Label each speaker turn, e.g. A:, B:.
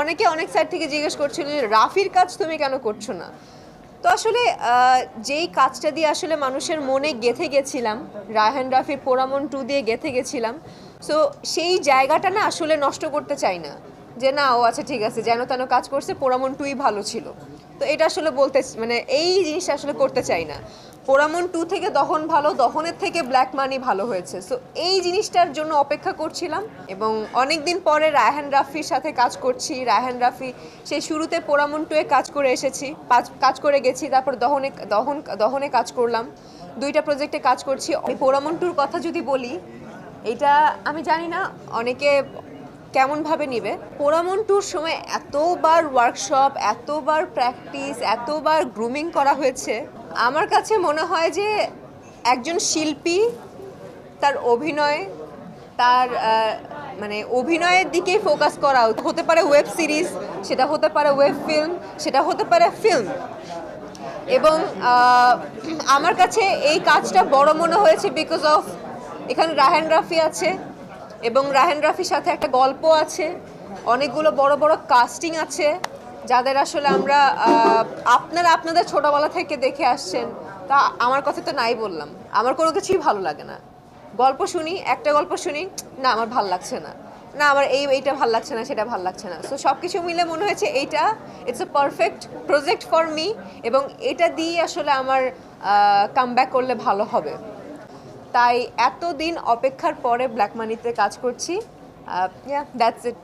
A: অনেকে অনেক সাইড থেকে জিজ্ঞেস করছিল যে, রাফির কাজ তুমি কেন করছ না? তো আসলে যেই কাজটা দিয়ে আসলে মানুষের মনে গেথে গেছিলাম, রায়হান রাফির পোড়ামন টু দিয়ে গেথে গেছিলাম সো সেই জায়গাটা না আসলে নষ্ট করতে চাই না। যে না, ও আচ্ছা ঠিক আছে, যেন তেন কাজ করছে, পোড়ামন টুই ভালো ছিল। তো এটা আসলে বলতে মানে এই জিনিসটা আসলে করতে চাই না। পোড়ামন টু থেকে দহন ভালো, দহনের থেকে ব্ল্যাক মানি ভালো হয়েছে। সো এই জিনিসটার জন্য অপেক্ষা করছিলাম এবং অনেক দিন পরে রায়হান রাফির সাথে কাজ করছি। রায়হান রাফি, সেই শুরুতে পোড়ামন টুয়ে কাজ করে এসেছি। কাজ করে গেছি, তারপর দহনে, দহন, দহনে কাজ করলাম। দুইটা প্রজেক্টে কাজ করছি। পোড়ামন টুর কথা যদি বলি, এটা আমি জানি না, অনেকে কেমনভাবে নিবে? পোড়ামন টুর সময় এতবার ওয়ার্কশপ এতবার প্র্যাকটিস এতবার গ্রুমিং করা হয়েছে। আমার কাছে মনে হয় যে একজন শিল্পী তার অভিনয়, তার মানে অভিনয়ের দিকেই ফোকাস করা। হতে পারে ওয়েব সিরিজ সেটা হতে পারে ওয়েব ফিল্ম সেটা হতে পারে ফিল্ম এবং আমার কাছে এই কাজটা বড় মনে হয়েছে বিকজ অফ এখানে রাহেন রাফি আছে। এবং রাহেন রাফির সাথে একটা গল্প আছে, অনেকগুলো বড় বড় কাস্টিং আছে, যাদের আসলে আমরা আপনারা আপনাদের ছোটবেলা থেকে দেখে আসছেন, তা আমার কথা তো নাই বললাম। আমার কোনো কিছুই ভালো লাগে না। গল্প শুনি, একটা গল্প শুনি, না, আমার ভালো লাগছে না। না, আমার এই, এইটা ভালো লাগছে না, সেটা ভালো লাগছে না। সো সব কিছু মিলে মনে হয়েছে এইটা it's a perfect project for me এবং এটা দিয়ে আসলে আমার কাম করলে ভালো হবে। তাই এতদিন অপেক্ষার পরে ব্ল্যাক মানিতে কাজ করছি। That's it